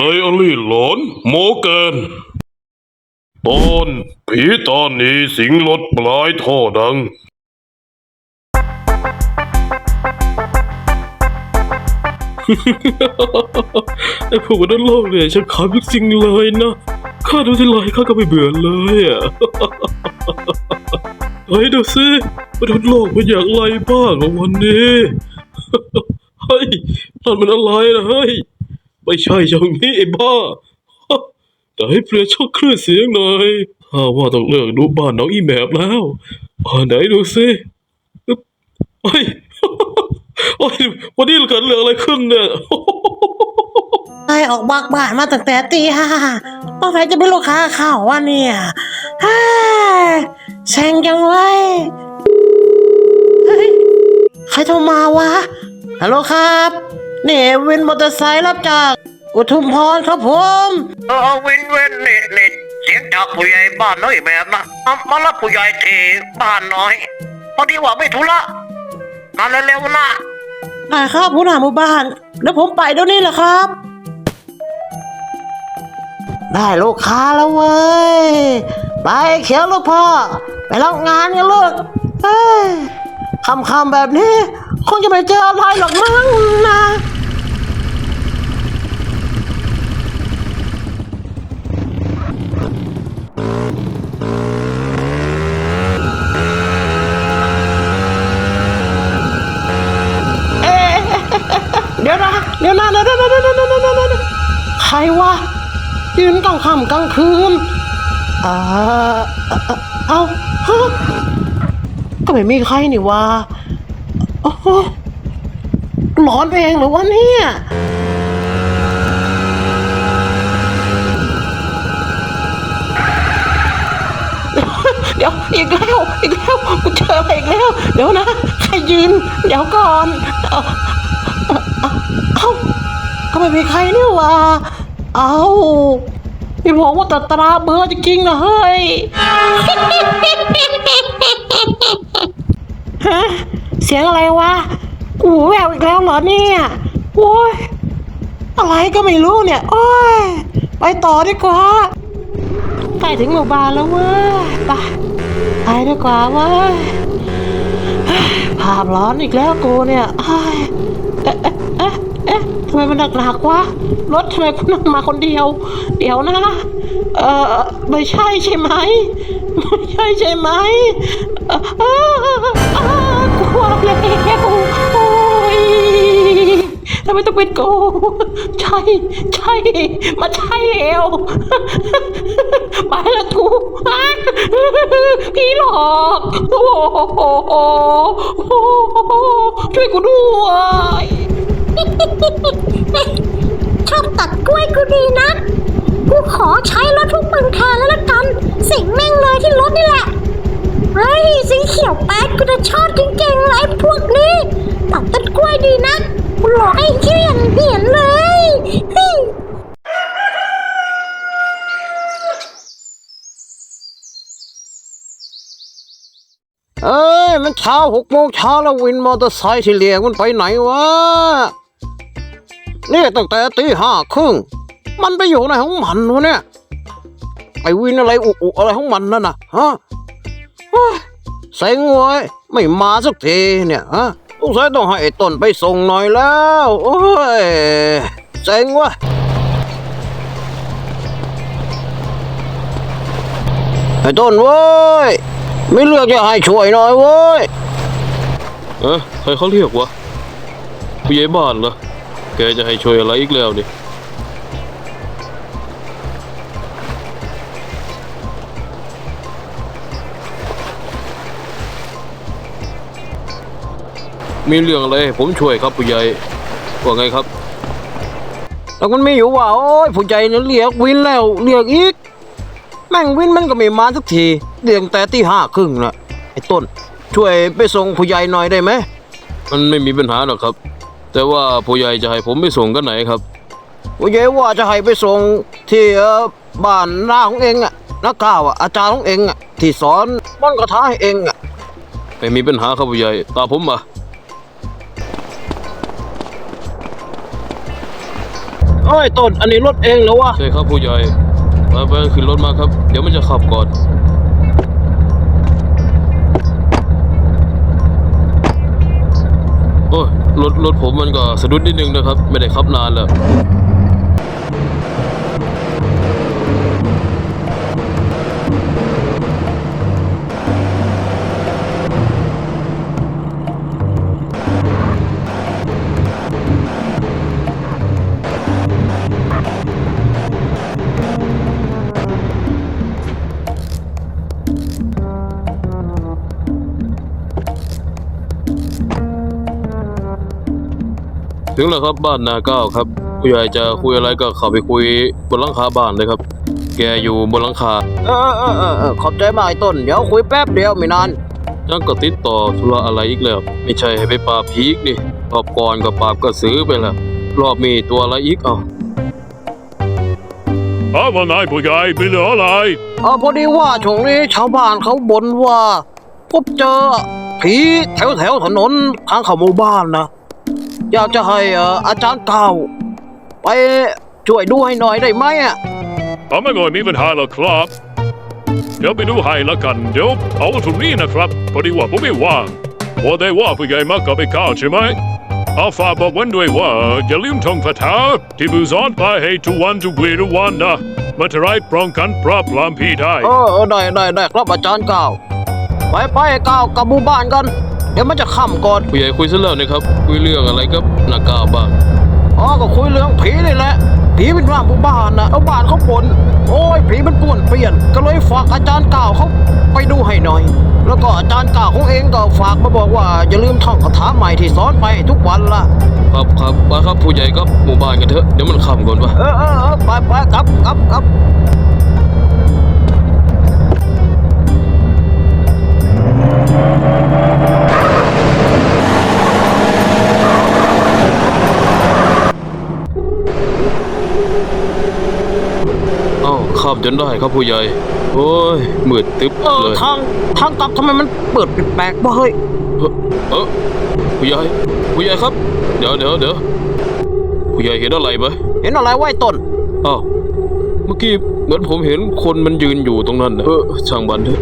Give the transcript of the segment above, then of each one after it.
ไดอารี่หลอนโมเกินตอนผีตอนนี้สิงรถปลายท่อดัง ไอ้พวกนั้นโลกเนี่ยฉันขำจริงๆเลยนะ ข้าดูทีไรข้าก็ไม่เบื่อเลยอะ เฮ้ยดูสิมนุษย์โลกเป็นอยางไรบ้างอะวันนี้ เฮ้ยนั่นมันอะไรนะเฮ้ย ไม่ใช่อย่างนี้ไอ้บ้า แต่ให้เปลี่ยนช่องคลื่นเสียงหน่อยถ้าว่าต้องเลิกดูบ้านน้องอีแมบแล้วอ่าไหนดูสิเฮ้ยโอ้ยวันนี้เกิดเรื่องอะไรขึ้นเนี่ยไล่ออกบักบ้านมาตั้งแต่ตีห้าต้องใครจะเป็นลูกค้าเข้าวะเนี่ยฮ่าแซงจังเลยเฮ้ยใครโทรมาวะฮัลโหลครับ นี่วินมอเตอร์ไซค์รับจากอุทุมพรครับผมเออวินเวนนี่นี่เสียงจากผู้ใหญ่บ้านน้อยแบบนะเอามารับผู้ใหญ่ที่บ้านน้อย พอดีว่าไม่ธุระมาเร็วๆนะได้ครับผู้หน้าหมู่บ้านแล้วผมไปเดี๋ยวนี้แหละครับ ได้ลูกค้าแล้วเว้ย ไปเขียวลูกพ่อ ไปรับงานกันลูกเอ้ยคำๆแบบนี้ คงจะไม่เจออะไรหรอกมั้งนะ รวะ ยืนกลางค่ำกลางคืนอ่าเอ้าฮะก็ไม่มีใครนี่วะโอ้โหหลอนไปเองหรือวะเนี่ยเดี๋ยวอีกแล้วอีกแล้วกูเจออะไรอีกแล้ว เดี๋ยวนะ ใครยืน เดี๋ยวก่อน เอ้าก็ไม่มีใครนี่หว่า เอ้าพี่บอกว่าตัดตราเบอร์จริงๆนะเฮ้ยฮะเสียงอะไรวะกูแววอีกแล้วเหรอเนี่ยโอ้ยอะไรก็ไม่รู้เนี่ย โอ้ย ไปต่อดีกว่าใกล้ถึงหมู่บ้านแล้วเว้ยไปไปดีกว่าเว้ยเฮ้ยภาพร้อนอีกแล้วกูเนี่ย ไมมันหนักหนักๆวะรถทำไมคุณนั่งมาคนเดียว เดี๋ยวนะ เออไม่ใช่ใช่ไหมไม่ใช่ใช่ไหมเออเออเออเออกลัวแล้วโอ้ยทำไมต้องเป็นกูใช่ใช่มาใช่เอวไปแล้วกูพี่หลอกโอ้โหช่วยกูด้วย ชอบตัดกล้วยกูดีนะ กูขอใช้รถทุกมึงแทนแล้วละกัน สิงแม่งเลยที่รถนี่แหละ เฮ้ยสีเขียวแป๊ดกูจะชอบจริงๆเลยพวกนี้ ตัดต้นกล้วยดีนะกูหลอกให้เชี่ยนเหียนเลยเฮ้ยเอ้ย มันเช้าหกโมงเช้าแล้ววินมอเตอร์ไซค์ที่เรียกมันไปไหนวะ นี่ตั้งแต่ตีห้าครึ่งมันไปอยู่ไหนของมันวะเนี่ยไอวินอะไรอุอุอะไรของมันนั่นน่ะฮะเฮ้ยเซ็งเว้ยไม่มาสักทีเนี่ยฮะสงสัยต้องให้ไอ้ต้นไปส่งหน่อยแล้ว โอ้ยเซ็งวะไอ้ต้นเว้ยไม่เลือกจะให้ช่วยหน่อยเว้ยเอ๊ะใครเขาเรียกวะผู้ใหญ่บ้านเหรอ แกจะให้ช่วยอะไรอีกแล้วนี่มีเรื่องอะไรผมช่วยครับผู้ใหญ่ว่าไงครับแล้วมันไมีอยู่ว่าโอ้ยผู้ใจเนี่ยเรียกวินแล้วเรียกอีก แม่งวินมันก็ไม่มาสักทีเรียกแต่ที่ห้าครึ่งนะไอ้ต้น ช่วยไปส่งผู้ใหญ่หน่อยได้ไหมมันไม่มีปัญหาหรอกครับ แต่ว่าผู้ใหญ่จะให้ผมไปส่งกันไหนครับผู้ใหญ่ว่าจะให้ไปส่งที่เอ่อบ้านหน้าของเองอะนักข่าวอะอาจารย์ของเองอะที่สอนป้อนกระทะให้เองอะไม่มีปัญหาครับผู้ใหญ่ตามผมมาเอ้ยต้นอันนี้รถเองเหรอวะใช่ครับผู้ใหญ่ไปไปขึ้นรถมาครับ เดี๋ยวมันจะขับก่อน รถรถผมมันก็สะดุดนิดนึงนะครับ ไม่ได้ขับนานแล้ว ถึงแล้วครับบ้านนาเก้าครับผู้ใหญ่จะคุยอะไรก็เข้าไปคุยบนหลังคาบ้านเลยครับ แกอยู่บนหลังคาเออเออเออเออขอบใจมากไอ้ต้น เดี๋ยวคุยแป๊บเดียวไม่นานยังก็ติดต่อธุระอะไรอีกแล้ว ไม่ใช่ให้ไปปราบผีอีกดิรอบก่อนก็ปราบกระสือไปแล้วรอบมีตัวอะไรอีกเอ้าเอาวันไหนผู้ใหญ่มีเหลืออะไรเออพอดีว่าช่วงนี้ชาวบ้านเขาบ่นว่าพบเจอผีแถวแถวถนนทางเข้าหมู่บ้านนะ อยากจะให้เอ่ออาจารย์เก่า ไปช่วยดูให้หน่อยได้ไหมอะเอาไม่ก่อนมีปัญหาหรอกครับ เดี๋ยวไปดูให้ละกัน เดี๋ยวเอาตรงนี้นะครับพอดีว่าผมไม่ว่างพอได้ว่าผู้ใหญ่มากก็ไปก้าวใช่ไหมเอาฝากบอกวันด้วยว่าอย่าลืมท่องคาถาที่บูซอนไปให้ทุกวันทุกวีทุกวันนะมันจะไรป้องกันปราบปรามผีได้เออเออได้ได้ได้ครับอาจารย์เก่าไปไปเก่าวกลับหมู่บ้านกันเดี๋ยวมันจะค่ำก่อนผู้ใหญ่คุยซะแล้วนะครับ คุยเรื่องอะไรกับนาเก้าบ้างอ๋อก็คุยเรื่องผีนี่แหละผีเป็นร่างหมู่บ้านนะเอาบ้านเขาปนโอ้ยผีมันป่วนเปลี่ยน ก็เลยฝากอาจารย์เก่าเขาไปดูให้หน่อย แล้วก็อาจารย์เก่าของเองก็ฝากมาบอกว่าอย่าลืมท่องคาถาใหม่ที่สอนไปทุกวันล่ะครับครับมาครับผู้ใหญ่ครับหมู่บ้านกันเถอะเดี๋ยวมันค่ำก่อนปะเออเออเออไปไปกลับกลับกลับ เอ้า ข้ามจนได้ครับผู้ใหญ่ โอ้ยมืดตึ๊บเออเลยทางทางกลับทำไมมันเปิดแปลกๆวะเฮ้ย เอ้อเออผู้ใหญ่ผู้ใหญ่ครับ เดี๋ยวเดี๋ยวเดี๋ยวผู้ใหญ่เห็นอะไรไหมเห็นอะไรไวะไอ้ต้น อ้าวเมื่อกี้เหมือนผมเห็นคนมันยืนอยู่ตรงนั้นนะเออช่างมันเถอะ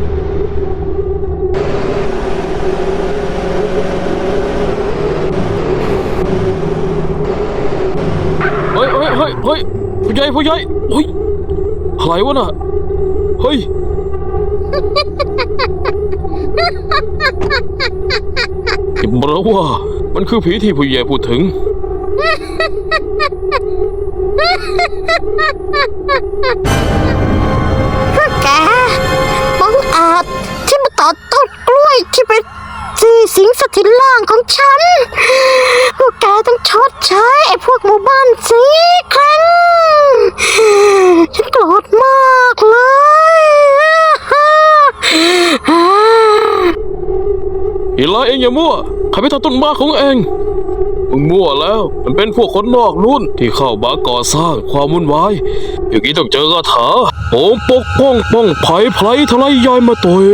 เฮ้ยเฮ้ยเฮ้ยเฮ้ยผู้ใหญ่ผู้ใหญ่เฮ้ยอะไรวะน่ะ เฮ้ยอย่าบอกว่า มันคือผีที่ผู้ใหญ่พูดถึง พวกแกบังอาจที่มาตัดต้นกล้วยที่เป็นสี่สิงสถิตล่างของฉัน พวกแกต้องชดใช้ไอ้พวกหมู่บ้านสีครั้งฉันโกรธมากเลย อีไลเองอย่ามั่วใครไปทำต้นไม้ของเองมึงมั่วแล้ว มันเป็นพวกคนนอกรุ่นที่เข้ามาก่อสร้างความวุ่นวาย อย่างนี้ต้องเจอคาถาโอมปกป้องป้องภัยไพรทลายยายมาตอย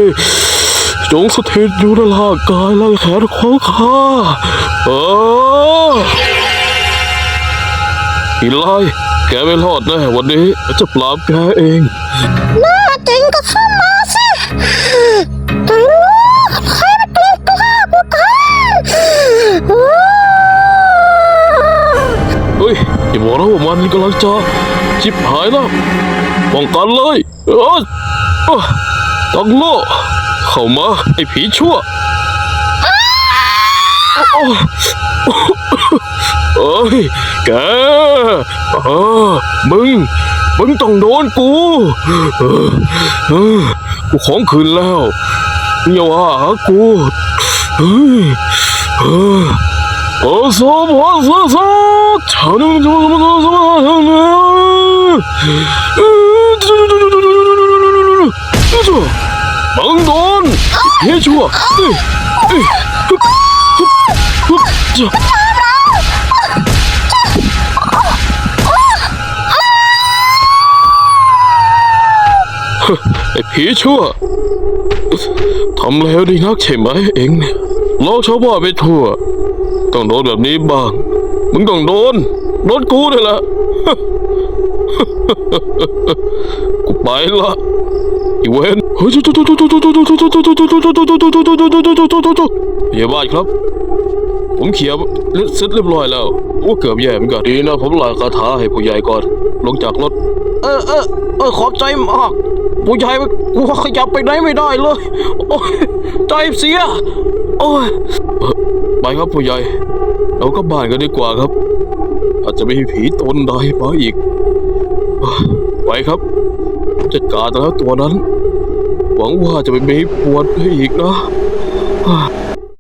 จงสถิตอยู่ในร่างกายและแขนของข้าเอออีไลแกไม่รอดแน่วันนี้จะปราบแกเองน้าจริงก็เข้า อย่าบอกนะว่ามันกำลังจะชิบหายแล้วป้องกันเลยเออเอ้อตังโลเข้ามาไอ้ผีชั่วโอ้เอ้ยแกเออมึง มึงต้องโดนกูกูของคืนแล้วอย่าว่าหากูเฮ้ยเออ 어서 와서서 자는 좀 어서 와서 망돈 해줘 에이 에이 흡흡흡자ไอ้ผีชั่วทำแล้วดีนักใช่ไหมเองเนี่ยล้อชาวบ้านไปทั่ว ต้องโดนแบบนี้บ้าง มึงต้องโดนรถกูนี่แหละ กูไปละอีเวนเฮ้ยพยาบาลครับ ผมเขียบเสร็จเรียบร้อยแล้วโอ้เกือบแย่เหมือนกันดีนะผมลายคาถาให้ผู้ใหญ่ก่อน ลงจากรถ เออเออเออขอบใจมากผู้ใหญ่กูขยับไปไหนไม่ได้เลย โอ้ยใจเสีย โอ้ยไปครับผู้ใหญ่ เราก็บ้านกันดีกว่าครับ อาจจะมีผีตนใดมาอีก ไปครับ จัดการแล้วตัวนั้น หวังว่าจะไม่มีปวดให้อีกนะ